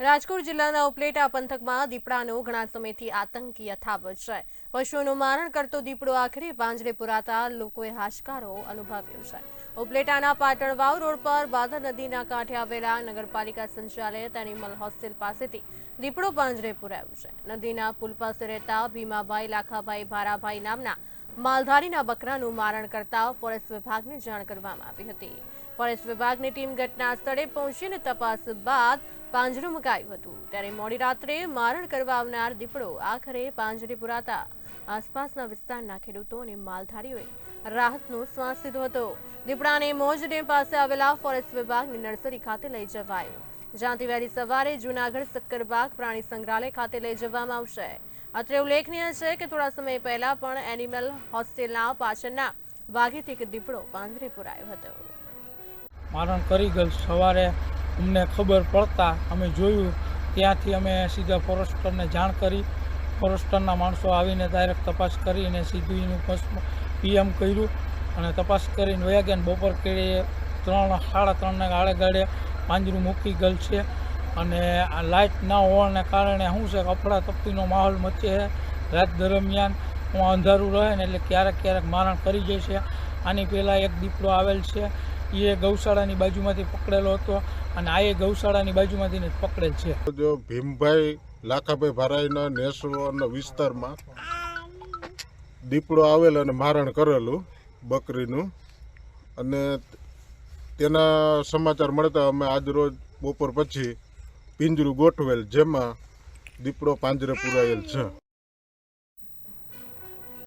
રાજકોટ જિલ્લાના ઉપલેટા પંથકમાં દીપડાનો ઘણા સમયથી આતંકી યથાવત છે. પશુઓનું મારણ કરતો દીપડો આખરે પાંજરે પુરાતા લોકોએ હાશકારો અનુભવ્યો છે. ઉપલેટાના પાટણ વાવ રોડ પર બાદર નદીના કાંઠે આવેલા નગરપાલિકા સંચાલય એનિમલ હોસ્ટેલ પાસેથી દીપડો પાંજરે પુરાયો છે. નદીના પુલ પાસે રહેતા ભીમાભાઈ, લાખાભાઈ, ભારાભાઈ નામના માલધારીના બકરાનું મારણ કરતા ફોરેસ્ટ વિભાગને જાણ કરવામાં આવી હતી. ફોરેસ્ટ વિભાગની ટીમ ઘટના સ્થળે પહોંચીને તપાસ બાદ પાંજરું મુકાયું હતું. ત્યારે મોડી રાત્રે મારણ કરવા આવનાર દીપડો આખરે પાંજરે પુરાતા આસપાસના વિસ્તારના ખેડૂતો અને માલધારીઓએ રાહતનો શ્વાસ લીધો હતો. દીપડાને મોજ ડેમ પાસે આવેલા ફોરેસ્ટ વિભાગની નર્સરી ખાતે લઈ જવાયો. જ્યાંથી વહેલી સવારે જૂનાગઢ સક્કરબાગ પ્રાણી સંગ્રહાલય ખાતે લઈ જવામાં આવશે. અત્રે ઉલ્લેખનીય છે કે થોડા સમય પહેલા પણ એનિમલ હોસ્ટેલના પાછળના વાઘેથી એક દીપડો પાંદરે પુરાયો હતો. મારણ કરી ગયેલ સવારે અમને ખબર પડતા અમે જોયું. ત્યાંથી અમે સીધા ફોરેસ્ટરને જાણ કરી. ફોરેસ્ટરના માણસો આવીને ડાયરેક્ટ તપાસ કરીને સીધું એનું પસ્મ પીએમ કર્યું. અને તપાસ કરીને વયા ગયા બપોર કેળીએ ત્રણ, સાડા ત્રણને આડે ગાળે પાંજરું મૂકી ગયેલ છે. અને આ લાઇટ ના હોવાને કારણે શું છે અફડાતફડીનો માહોલ મચે છે. રાત દરમિયાન હું અંધારું રહે ને એટલે ક્યારેક ક્યારેક મારણ કરી જાય છે. આની પહેલાં એક દીપડો આવેલ છે. એ ગૌશાળાની બાજુમાંથી પકડેલો હતો અને આ એ ગૌશાળાની બાજુમાંથી પકડેલ છે. જો ભીમભાઈ, લાખાભાઈ ભારાઈના નેસવાના વિસ્તારમાં દીપડો આવેલ અને મારણ કરેલું બકરીનું. અને તેના સમાચાર મળતા અમે આજરોજ બપોર પછી પિંજરું ગોઠવેલ જેમાં દીપડો પાંજરે પુરાયેલ છે.